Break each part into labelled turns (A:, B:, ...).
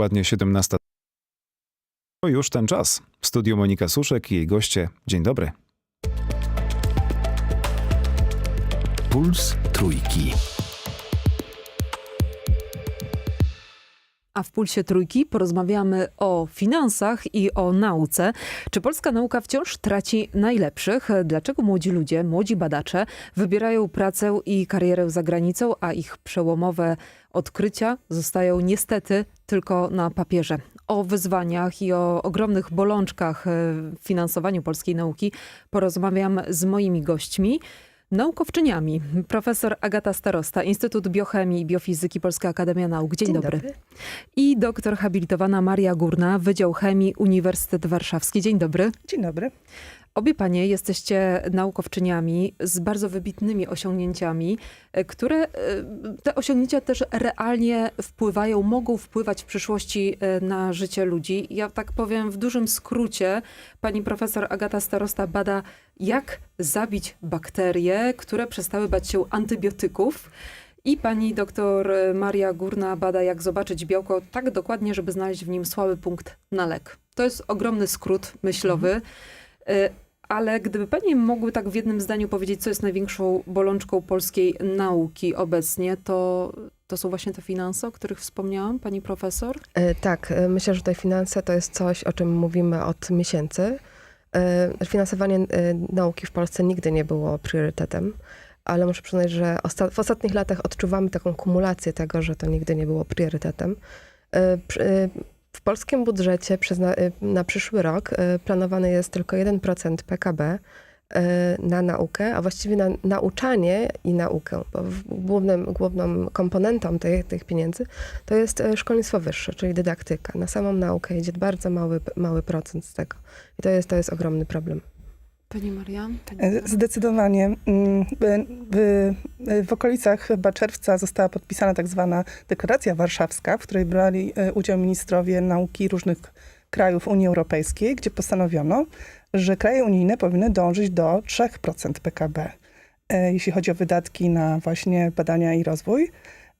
A: Ładnie 17. To już ten czas. W studiu Monika Suszek i jej goście. Dzień dobry.
B: Puls Trójki.
C: A w Pulsie Trójki porozmawiamy o finansach i o nauce. Czy polska nauka wciąż traci najlepszych? Dlaczego młodzi ludzie, młodzi badacze wybierają pracę i karierę za granicą, a ich przełomowe odkrycia zostają niestety tylko na papierze? O wyzwaniach i o ogromnych bolączkach w finansowaniu polskiej nauki porozmawiam z moimi gośćmi. Naukowczyniami. Profesor Agata Starosta, Instytut Biochemii i Biofizyki Polska Akademia Nauk. Dzień, dobry. I doktor habilitowana Maria Górna, Wydział Chemii, Uniwersytet Warszawski. Dzień dobry.
D: Dzień dobry.
C: Obie panie jesteście naukowczyniami z bardzo wybitnymi osiągnięciami, e, które e, te osiągnięcia też realnie wpływają, mogą wpływać w przyszłości e, na życie ludzi. Ja tak powiem w dużym skrócie, pani profesor Agata Starosta bada, jak zabić bakterie, które przestały bać się antybiotyków. I pani doktor Maria Górna bada, jak zobaczyć białko tak dokładnie, żeby znaleźć w nim słaby punkt na lek. To jest ogromny skrót myślowy. Y, Ale gdyby Panie mogły tak w jednym zdaniu powiedzieć, co jest największą bolączką polskiej nauki obecnie, to, to są właśnie te finanse, o których wspomniałam, Pani Profesor?
D: E, Tak, e, myślę, że tutaj finanse to jest coś, o czym mówimy od miesięcy. E, Finansowanie e, nauki w Polsce nigdy nie było priorytetem, ale muszę przyznać, że w ostatnich latach odczuwamy taką kumulację tego, że to nigdy nie było priorytetem. E, W polskim budżecie na, przyszły rok planowany jest tylko 1% PKB na naukę, a właściwie na nauczanie i naukę, bo w- głównym, główną komponentą tej, tych pieniędzy to jest e, szkolnictwo wyższe, czyli dydaktyka. Na samą naukę idzie bardzo mały, mały procent z tego. I to jest, to jest ogromny problem.
C: Pani Maria?
E: E? Zdecydowanie. Mm, w- W, w okolicach chyba czerwca została podpisana tak zwana deklaracja warszawska, w której brali e, udział ministrowie nauki różnych krajów Unii Europejskiej, gdzie postanowiono, że kraje unijne powinny dążyć do 3% PKB, e, jeśli chodzi o wydatki na właśnie badania i rozwój.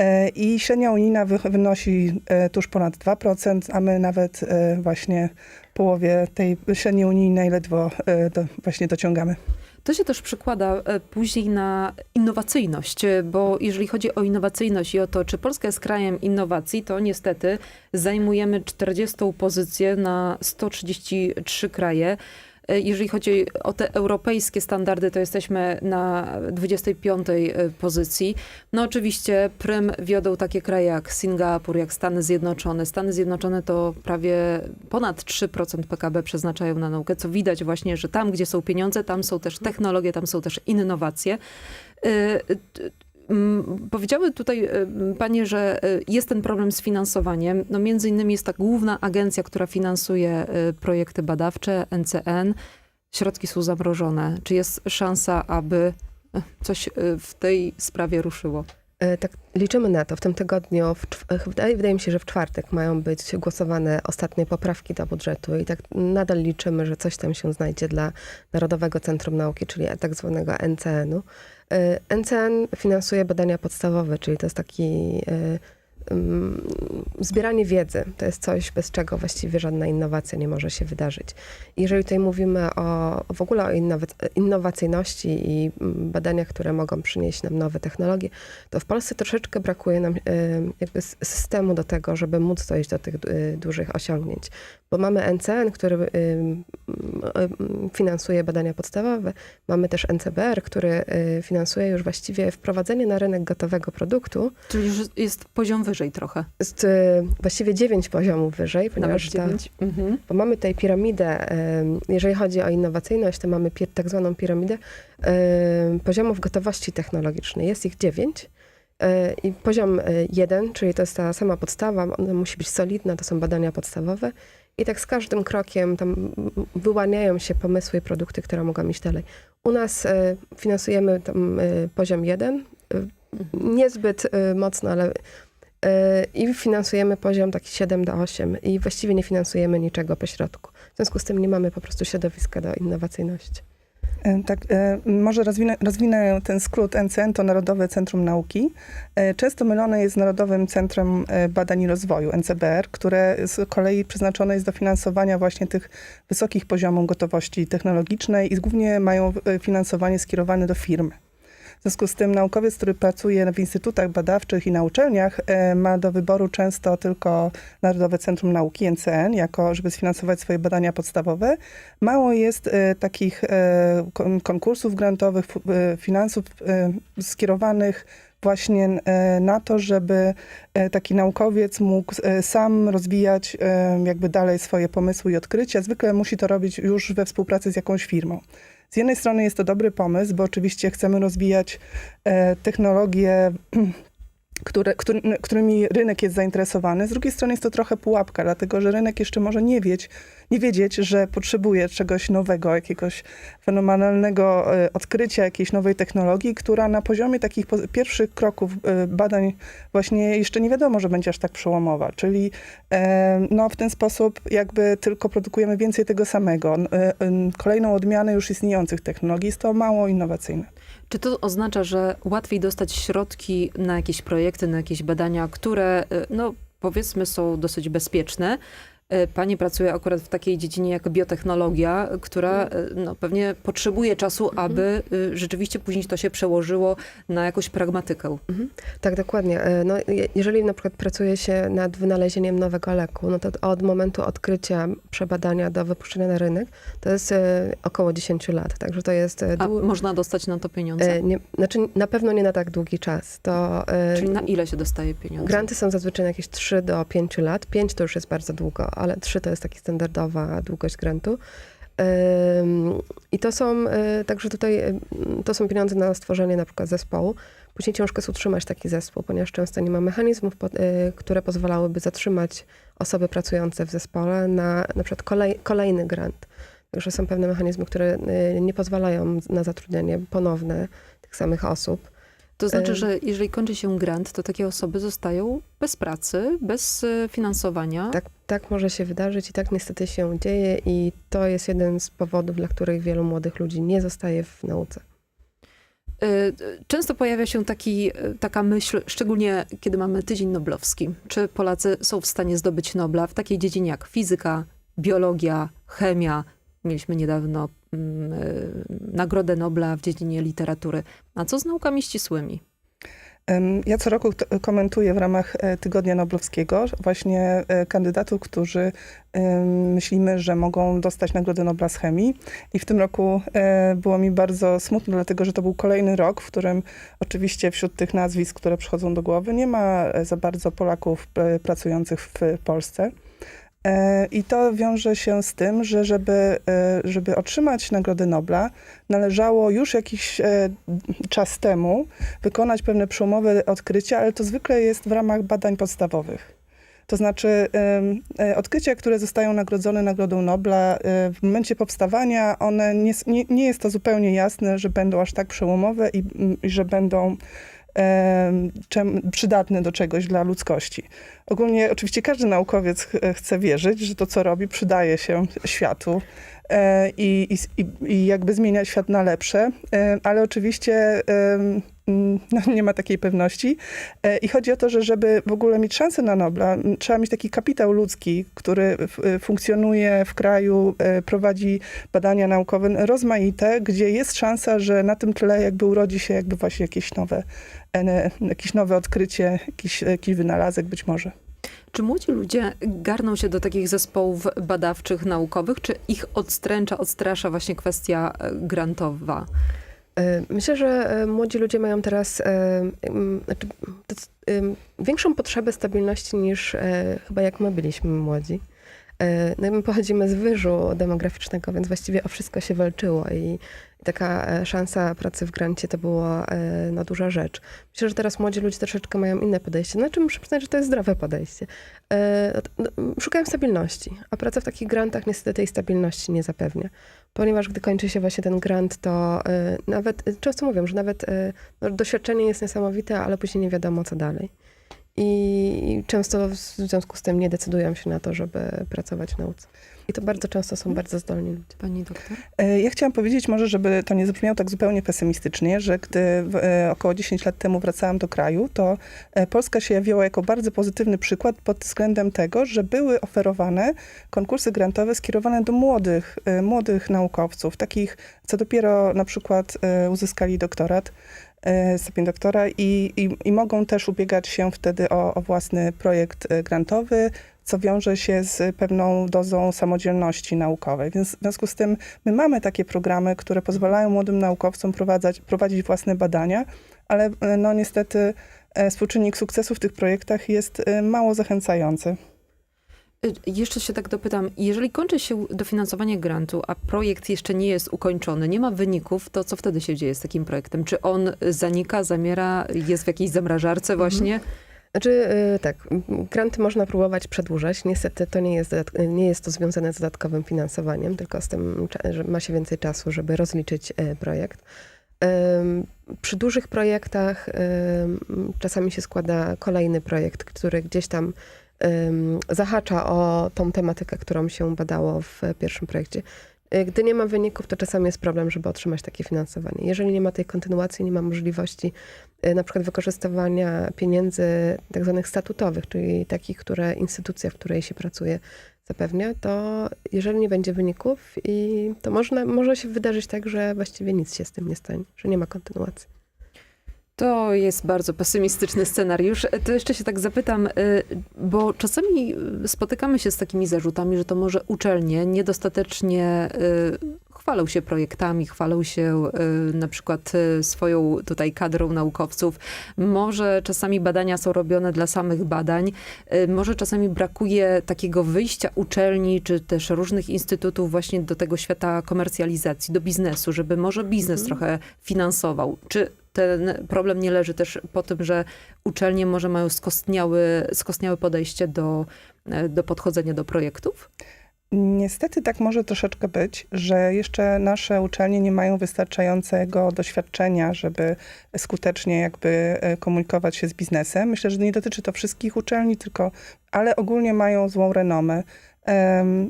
E: E, I średnia unijna wy- wynosi e, tuż ponad 2%, a my nawet właśnie połowie tej średniej unijnej ledwo do, właśnie dociągamy.
C: To się też przekłada później na innowacyjność, bo jeżeli chodzi o innowacyjność i o to, czy Polska jest krajem innowacji, to niestety zajmujemy 40 pozycję na 133 kraje. E, Jeżeli chodzi o te europejskie standardy, to jesteśmy na 25 pozycji. No oczywiście prym wiodą takie kraje jak Singapur, jak Stany Zjednoczone. Stany Zjednoczone to prawie ponad 3% PKB przeznaczają na naukę, co widać właśnie, że tam, gdzie są pieniądze, tam są też technologie, tam są też innowacje. Mm, Powiedziały tutaj y, panie, że y, jest ten problem z finansowaniem. No między innymi jest ta główna agencja, która finansuje y, projekty badawcze, NCN. Środki są zamrożone. Czy jest szansa, aby coś w tej sprawie ruszyło?
D: E, Tak, liczymy na to. W tym tygodniu, w, e, wydaje, mi się, że w czwartek mają być głosowane ostatnie poprawki do budżetu i tak nadal liczymy, że coś tam się znajdzie dla Narodowego Centrum Nauki, czyli tak zwanego NCN-u. E, NCN finansuje badania podstawowe, czyli to jest taki e, zbieranie wiedzy. To jest coś, bez czego właściwie żadna innowacja nie może się wydarzyć. Jeżeli tutaj mówimy o w ogóle o innowac- innowacyjności i badaniach, które mogą przynieść nam nowe technologie, to w Polsce troszeczkę brakuje nam jakby systemu do tego, żeby móc dojść do tych e, dużych osiągnięć. Bo mamy NCN, który finansuje badania podstawowe, mamy też NCBR, który e, finansuje już właściwie wprowadzenie na rynek gotowego produktu,
C: Czyli już jest poziom wyżej trochę.
D: jest e, właściwie dziewięć poziomów wyżej, ponieważ ta.
C: Mhm.
D: bo mamy tutaj piramidę, jeżeli chodzi o innowacyjność, to mamy tak zwaną piramidę poziomów gotowości technologicznej. Jest ich dziewięć. E, I poziom e, jeden, czyli to jest ta sama podstawa, ona musi być solidna, to są badania podstawowe. I tak z każdym krokiem tam wyłaniają się pomysły i produkty, które mogą iść dalej. U nas e, finansujemy tam poziom jeden, e, niezbyt mocno, ale i finansujemy poziom taki 7 do 8 i właściwie nie finansujemy niczego pośrodku. W związku z tym nie mamy po prostu środowiska do innowacyjności.
E: E, Tak, e, może rozwinę, rozwinę ten skrót NCN to Narodowe Centrum Nauki. E, Często mylone jest z Narodowym Centrum Badań i Rozwoju, NCBR, które z kolei przeznaczone jest do finansowania właśnie tych wysokich poziomów gotowości technologicznej i głównie mają finansowanie skierowane do firmy. W związku z tym naukowiec, który pracuje w instytutach badawczych i na uczelniach, e, ma do wyboru często tylko Narodowe Centrum Nauki, NCN, jako żeby sfinansować swoje badania podstawowe. Mało jest e, takich e, kon- konkursów grantowych, finansów skierowanych właśnie na to, żeby taki naukowiec mógł sam rozwijać jakby dalej swoje pomysły i odkrycia. Zwykle musi to robić już we współpracy z jakąś firmą. Z jednej strony jest to dobry pomysł, bo oczywiście chcemy rozwijać e, technologie, które, który, którymi rynek jest zainteresowany. Z drugiej strony jest to trochę pułapka, dlatego że rynek jeszcze może nie wiedzieć, nie wiedzieć, że potrzebuje czegoś nowego, jakiegoś fenomenalnego e, odkrycia, jakiejś nowej technologii, która na poziomie takich pierwszych kroków e, badań właśnie jeszcze nie wiadomo, że będzie aż tak przełomowa. Czyli e, no, w ten sposób jakby tylko produkujemy więcej tego samego. Kolejną odmianę już istniejących technologii jest to mało innowacyjne.
C: Czy to oznacza, że łatwiej dostać środki na jakieś projekty, na jakieś badania, które, y, no powiedzmy, są dosyć bezpieczne? Y, Pani pracuje akurat w takiej dziedzinie jak biotechnologia, która y, no, pewnie potrzebuje czasu, aby y, rzeczywiście później to się przełożyło na jakąś pragmatykę.
D: Tak, dokładnie. E, No, je- jeżeli na przykład pracuje się nad wynalezieniem nowego leku, no to od momentu odkrycia, przebadania do wypuszczenia na rynek, to jest e, około 10 lat. Także to jest e,
C: A można dostać na to pieniądze?
D: e, nie, znaczy na pewno nie na tak długi czas. To e,
C: Czyli na ile się dostaje pieniądze?
D: Granty są zazwyczaj na jakieś 3 do 5 lat. 5 to już jest bardzo długo, ale 3 to jest taka standardowa długość grantu. I to są, y, także tutaj y, to są pieniądze na stworzenie na przykład zespołu. Później ciężko jest utrzymać taki zespół, ponieważ często nie ma mechanizmów, y, które pozwalałyby zatrzymać osoby pracujące w zespole na na przykład kolej, kolejny grant. Także są pewne mechanizmy, które nie pozwalają na zatrudnianie ponowne tych samych osób.
C: To znaczy, że jeżeli kończy się grant, to takie osoby zostają bez pracy, bez y, finansowania.
D: Tak, tak może się wydarzyć i tak niestety się dzieje i to jest jeden z powodów, dla których wielu młodych ludzi nie zostaje w nauce.
C: Y, Często pojawia się taki, y, taka myśl, szczególnie kiedy mamy Tydzień Noblowski. Czy Polacy są w stanie zdobyć Nobla w takiej dziedzinie jak fizyka, biologia, chemia? Mieliśmy niedawno Nagrodę Nobla w dziedzinie literatury. A co z naukami ścisłymi?
E: Ja co roku komentuję w ramach e, Tygodnia Noblowskiego właśnie e, kandydatów, którzy myślimy, że mogą dostać Nagrodę Nobla z chemii. I w tym roku e, było mi bardzo smutno, dlatego że to był kolejny rok, w którym oczywiście wśród tych nazwisk, które przychodzą do głowy, nie ma e, za bardzo Polaków e, pracujących w Polsce. E, I to wiąże się z tym, że żeby, e, żeby otrzymać Nagrodę Nobla, należało już jakiś e, czas temu wykonać pewne przełomowe odkrycia, ale to zwykle jest w ramach badań podstawowych. To znaczy odkrycia, które zostają nagrodzone Nagrodą Nobla, w momencie powstawania, one nie, nie, jest to zupełnie jasne, że będą aż tak przełomowe i, i że będą em, czem, przydatne do czegoś dla ludzkości. Ogólnie oczywiście każdy naukowiec ch- chce wierzyć, że to, co robi, przydaje się światu i, i, i- i jakby zmienia świat na lepsze, e, ale oczywiście no, nie ma takiej pewności. E, I chodzi o to, że żeby w ogóle mieć szansę na Nobla, trzeba mieć taki kapitał ludzki, który e, funkcjonuje w kraju, e, prowadzi badania naukowe rozmaite, gdzie jest szansa, że na tym tle jakby urodzi się jakby właśnie jakieś nowe, jakieś nowe odkrycie, jakiś, jakiś wynalazek być może.
C: Czy młodzi ludzie garną się do takich zespołów badawczych, naukowych, czy ich odstręcza, odstrasza właśnie kwestia e, grantowa?
D: E, Myślę, że e, młodzi ludzie mają teraz znaczy, większą potrzebę stabilności niż chyba jak my byliśmy młodzi. No my pochodzimy z wyżu demograficznego, więc właściwie o wszystko się walczyło i taka e, szansa pracy w grancie to była e, no, duża rzecz. Myślę, że teraz młodzi ludzie troszeczkę mają inne podejście. Znaczy muszę przyznać, że to jest zdrowe podejście. E, no, Szukają stabilności, a praca w takich grantach niestety tej stabilności nie zapewnia ponieważ gdy kończy się właśnie ten grant, to nawet, często mówią, że nawet no, doświadczenie jest niesamowite, ale później nie wiadomo co dalej. I często w związku z tym nie decydują się na to, żeby pracować w nauce. I to bardzo często są bardzo zdolni ludzie.
C: Pani doktor?
E: E, Ja chciałam powiedzieć może, żeby to nie zabrzmiało tak zupełnie pesymistycznie, że gdy e, około 10 lat temu wracałam do kraju, to e, Polska się jawiła jako bardzo pozytywny przykład pod względem tego, że były oferowane konkursy grantowe skierowane do młodych, młodych naukowców, takich, co dopiero na przykład uzyskali doktorat, stopień doktora i, i, i mogą też ubiegać się wtedy o, o własny projekt e, grantowy, co wiąże się z pewną dozą samodzielności naukowej. Więc w związku z tym my mamy takie programy, które pozwalają młodym naukowcom prowadzać, prowadzić własne badania, ale e, no niestety e, współczynnik sukcesu w tych projektach jest e, mało zachęcający.
C: Y, Jeszcze się tak dopytam, jeżeli kończy się dofinansowanie grantu, a projekt jeszcze nie jest ukończony, nie ma wyników, to co wtedy się dzieje z takim projektem? Czy on zanika, zamiera, jest w jakiejś zamrażarce właśnie?
D: Znaczy y, tak, granty można próbować przedłużać. Niestety to nie jest, nie jest to związane z dodatkowym finansowaniem, tylko z tym, że ma się więcej czasu, żeby rozliczyć y, projekt. Przy dużych projektach czasami się składa kolejny projekt, który gdzieś tam zahacza o tą tematykę, którą się badało w pierwszym projekcie. Y, Gdy nie ma wyników, to czasami jest problem, żeby otrzymać takie finansowanie. Jeżeli nie ma tej kontynuacji, nie ma możliwości y, na przykład wykorzystywania pieniędzy tak zwanych statutowych, czyli takich, które instytucja, w której się pracuje, zapewnia, to jeżeli nie będzie wyników, i to można, może się wydarzyć tak, że właściwie nic się z tym nie stanie, że nie ma kontynuacji.
C: To jest bardzo pesymistyczny scenariusz. To jeszcze się tak zapytam, y, bo czasami y, spotykamy się z takimi zarzutami, że to może uczelnie niedostatecznie chwalą się projektami, chwalą się y, na przykład y, swoją tutaj kadrą naukowców. Może czasami badania są robione dla samych badań. Y, Może czasami brakuje takiego wyjścia uczelni, czy też różnych instytutów właśnie do tego świata komercjalizacji, do biznesu, żeby może biznes
D: Mhm.
C: trochę finansował. Czy ten problem nie leży też po tym, że uczelnie może mają skostniałe, skostniałe podejście do, do podchodzenia do projektów?
E: Niestety tak może troszeczkę być, że jeszcze nasze uczelnie nie mają wystarczającego doświadczenia, żeby skutecznie jakby e, komunikować się z biznesem. Myślę, że nie dotyczy to wszystkich uczelni, tylko, ale ogólnie mają złą renomę.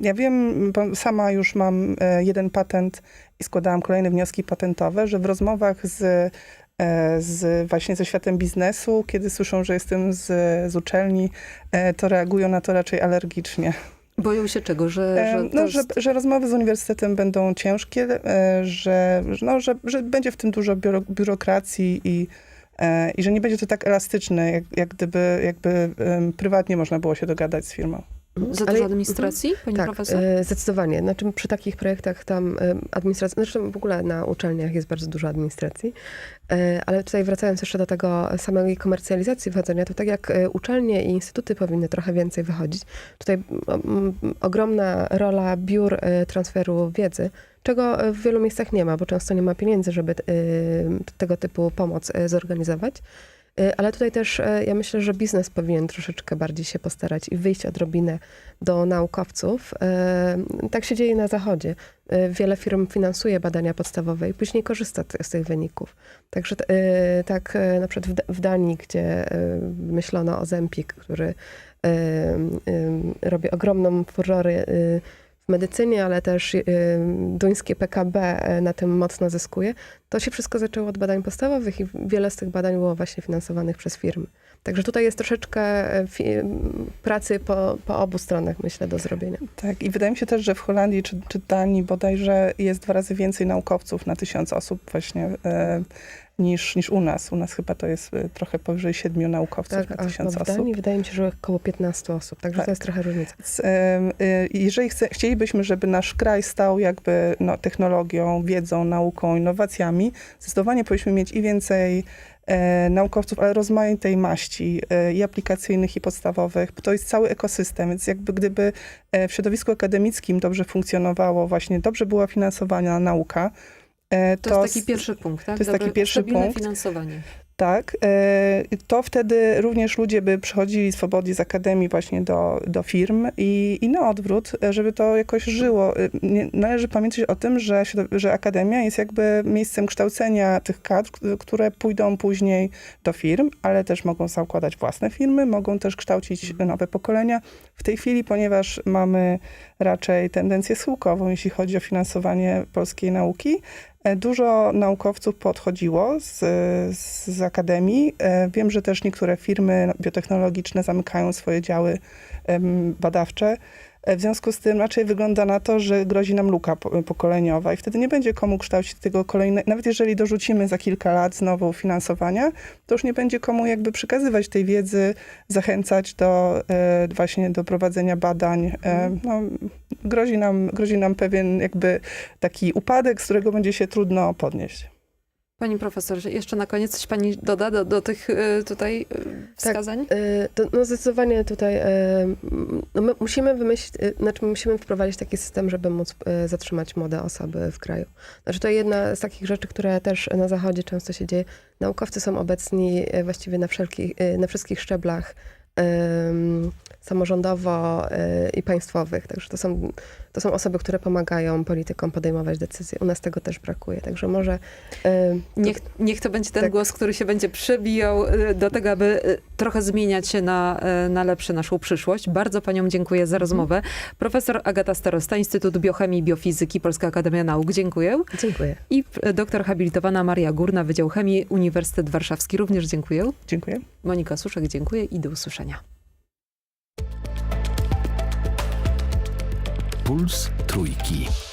E: Ja wiem, bo sama już mam e, jeden patent i składałam kolejne wnioski patentowe, że w rozmowach z, e, z właśnie ze światem biznesu, kiedy słyszą, że jestem z, z uczelni, to reagują na to raczej alergicznie.
C: Boją się czego? Że,
E: E,
C: że,
E: no, że, że rozmowy z uniwersytetem będą ciężkie, e, że, no, że, że będzie w tym dużo biuro, biurokracji i, e, i że nie będzie to tak elastyczne, jak, jak gdyby jakby prywatnie można było się dogadać z firmą.
C: Za
D: Ale-
C: dużo administracji, pani
D: tak,
C: profesor?
D: e, zdecydowanie. Znaczy przy takich projektach tam e, administracja, zresztą w ogóle na uczelniach jest bardzo dużo administracji, e, ale tutaj wracając jeszcze do tego samej komercjalizacji wchodzenia, to tak jak uczelnie i instytuty powinny trochę więcej wychodzić, tutaj ogromna rola biur transferu wiedzy, czego w wielu miejscach nie ma, bo często nie ma pieniędzy, żeby tego typu pomoc zorganizować. E, Ale tutaj też e, ja myślę, że biznes powinien troszeczkę bardziej się postarać i wyjść odrobinę do naukowców. E, Tak się dzieje na Zachodzie. Wiele firm finansuje badania podstawowe i później korzysta z tych wyników. Także tak na przykład w Danii, gdzie myślono o Zempik, który robi ogromną furorę w medycynie, ale też e, duńskie PKB e, na tym mocno zyskuje, to się wszystko zaczęło od badań podstawowych i wiele z tych badań było właśnie finansowanych przez firmy. Także tutaj jest troszeczkę e, pracy po, po obu stronach, myślę, do zrobienia.
E: Tak, i wydaje mi się też, że w Holandii czy, czy Danii bodajże jest dwa razy więcej naukowców na tysiąc osób właśnie e, niż, niż u nas. U nas chyba to jest e, trochę powyżej siedmiu naukowców
D: Tak,
E: na tysiąc
D: w
E: osób.
D: Danii wydaje mi się, że około 15 osób, także
E: Tak.
D: to jest trochę różnica.
E: Y, Jeżeli chce, chcielibyśmy, żeby nasz kraj stał jakby no, technologią, wiedzą, nauką, innowacjami, zdecydowanie powinniśmy mieć i więcej e, naukowców, ale rozmaitej maści e, i aplikacyjnych, i podstawowych, to jest cały ekosystem, więc jakby gdyby e, w środowisku akademickim dobrze funkcjonowało, właśnie dobrze była finansowana nauka, e,
C: To, jest taki pierwszy punkt, tak?
E: to jest taki pierwszy punkt.
C: finansowanie.
E: Tak, e, to wtedy również ludzie by przychodzili swobodnie z akademii właśnie do, do firm i, i na odwrót, e, żeby to jakoś żyło. Należy pamiętać o tym, że, że akademia jest jakby miejscem kształcenia tych kadr, które pójdą później do firm, ale też mogą zakładać własne firmy, mogą też kształcić nowe pokolenia. W tej chwili, ponieważ mamy raczej tendencję schyłkową, jeśli chodzi o finansowanie polskiej nauki, Dużo naukowców podchodziło z, z, akademii. E, Wiem, że też niektóre firmy biotechnologiczne zamykają swoje działy badawcze. E, W związku z tym raczej wygląda na to, że grozi nam luka po- pokoleniowa i wtedy nie będzie komu kształcić tego kolejnego. Nawet jeżeli dorzucimy za kilka lat znowu finansowania, to już nie będzie komu jakby przekazywać tej wiedzy, zachęcać do e, właśnie do prowadzenia badań. E, no, grozi, nam, grozi nam pewien jakby taki upadek, z którego będzie się trudno podnieść.
C: Pani profesor, jeszcze na koniec coś pani doda do, do tych y, tutaj y, wskazań?
D: Y, To, no zdecydowanie tutaj no my musimy wymyślić, znaczy my musimy wprowadzić taki system, żeby móc zatrzymać młode osoby w kraju. Znaczy to jedna z takich rzeczy, które też na Zachodzie często się dzieje. Naukowcy są obecni właściwie na, wszelkich, na wszystkich szczeblach samorządowo i państwowych. Także to są, to są osoby, które pomagają politykom podejmować decyzje. U nas tego też brakuje. Także może y,
C: Niech, niech to będzie ten
D: Tak.
C: głos, który się będzie przebijał y, do tego, aby y, trochę zmieniać się na, na lepsze naszą przyszłość. Bardzo paniom dziękuję za rozmowę. Profesor Agata Starosta, Instytut Biochemii i Biofizyki, Polska Akademia Nauk, dziękuję.
D: dziękuję.
C: I doktor habilitowana Maria Górna, Wydział Chemii, Uniwersytet Warszawski, również dziękuję.
E: Dziękuję.
C: Monika Suszek, dziękuję i do usłyszenia.
B: Puls Trójki.